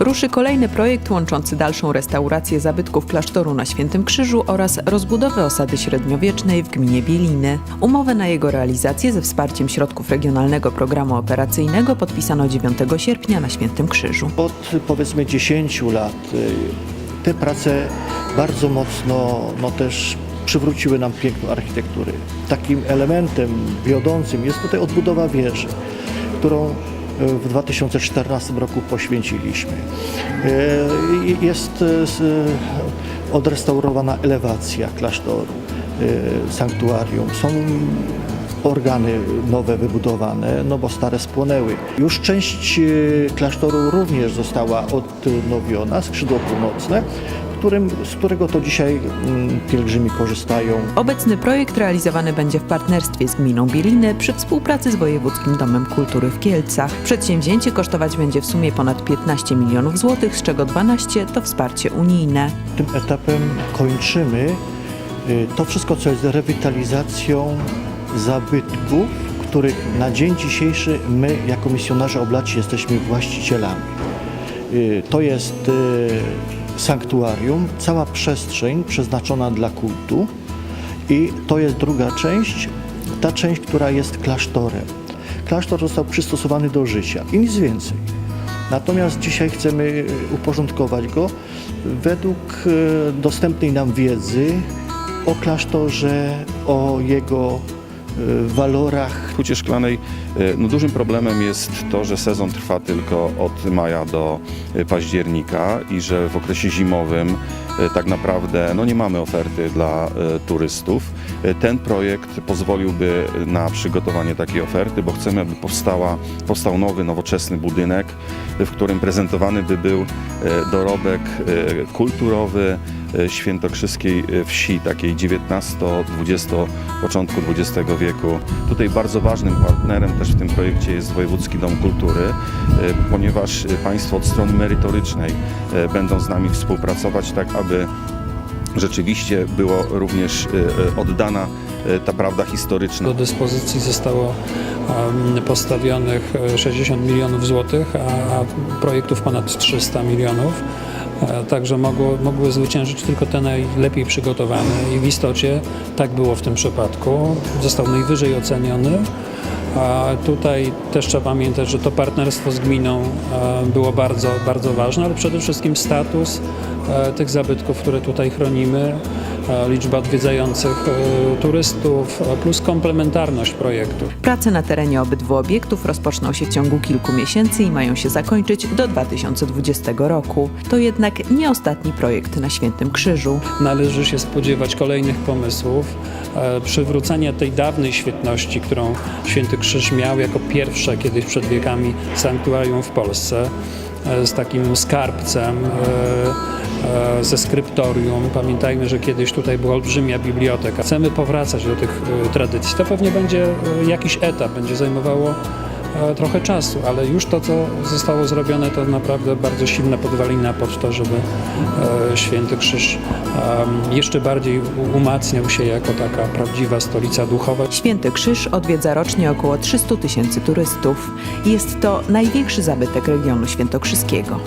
Ruszy kolejny projekt łączący dalszą restaurację zabytków klasztoru na Świętym Krzyżu oraz rozbudowę osady średniowiecznej w gminie Bieliny. Umowę na jego realizację ze wsparciem środków Regionalnego Programu Operacyjnego podpisano 9 sierpnia na Świętym Krzyżu. Od powiedzmy 10 lat y, te prace bardzo mocno no też przywróciły nam piękno architektury. Takim elementem wiodącym jest tutaj odbudowa wieży, którą w 2014 roku poświęciliśmy. Y, Jest y, s- odrestaurowana elewacja klasztoru, sanktuarium. Są organy nowe wybudowane, no bo stare spłonęły. Już część e, klasztoru również została odnowiona, skrzydło północne, którym, z którego to dzisiaj mm, pielgrzymi korzystają. Obecny projekt realizowany będzie w partnerstwie z gminą Bieliny przy współpracy z Wojewódzkim Domem Kultury w Kielcach. Przedsięwzięcie kosztować będzie w sumie ponad 15 milionów złotych, z czego 12 to wsparcie unijne. Tym etapem kończymy y, to wszystko, co jest rewitalizacją zabytków, których na dzień dzisiejszy my jako misjonarze oblaci jesteśmy właścicielami. Y, To jest y, sanktuarium, cała przestrzeń przeznaczona dla kultu i to jest druga część, ta część, która jest klasztorem. Klasztor został przystosowany do życia i nic więcej. Natomiast dzisiaj chcemy y, uporządkować go według y, dostępnej nam wiedzy o klasztorze, o jego walorach, W Szklanej e, no, dużym problemem jest to, że sezon trwa tylko od maja do e, października i że w okresie zimowym e, tak naprawdę no, nie mamy oferty dla turystów. Ten projekt pozwoliłby na przygotowanie takiej oferty, bo chcemy, aby powstała, powstał nowy, nowoczesny budynek, w którym prezentowany by był dorobek kulturowy świętokrzyskiej e, wsi, takiej XIX-XX, początku XX wieku. Tutaj bardzo ważnym partnerem też w tym projekcie jest Wojewódzki Dom Kultury, e, ponieważ e, Państwo od strony merytorycznej e, będą z nami współpracować tak, aby rzeczywiście było również e, e, oddana e, ta prawda historyczna. Do dyspozycji zostało postawionych e, 60 milionów złotych, a projektów ponad 300 milionów. E, Także mogło, mogły zwyciężyć tylko te najlepiej przygotowane i w istocie tak było w tym przypadku. Został najwyżej oceniony. A tutaj też trzeba pamiętać, że to partnerstwo z gminą e, było bardzo, bardzo ważne, ale przede wszystkim status e, tych zabytków, które tutaj chronimy, liczba odwiedzających e, turystów, plus komplementarność projektu. Prace na terenie obydwu obiektów rozpoczną się w ciągu kilku miesięcy i mają się zakończyć do 2020 roku. To jednak nie ostatni projekt na Świętym Krzyżu. Należy się spodziewać kolejnych pomysłów, e, przywrócenia tej dawnej świetności, którą Święty Krzyż miał jako pierwsze kiedyś przed wiekami sanktuarium w Polsce, z takim skarbcem, e, e, ze skryptorium. Pamiętajmy, że kiedyś tutaj była olbrzymia biblioteka. Chcemy powracać do tych e, tradycji. To pewnie będzie e, jakiś etap, będzie zajmowało e, trochę czasu, ale już to, co zostało zrobione, to naprawdę bardzo silna podwalina pod to, żeby e, Święty Krzyż jeszcze bardziej umacniał się jako taka prawdziwa stolica duchowa. Święty Krzyż odwiedza rocznie około 300 tysięcy turystów. Jest to największy zabytek regionu świętokrzyskiego.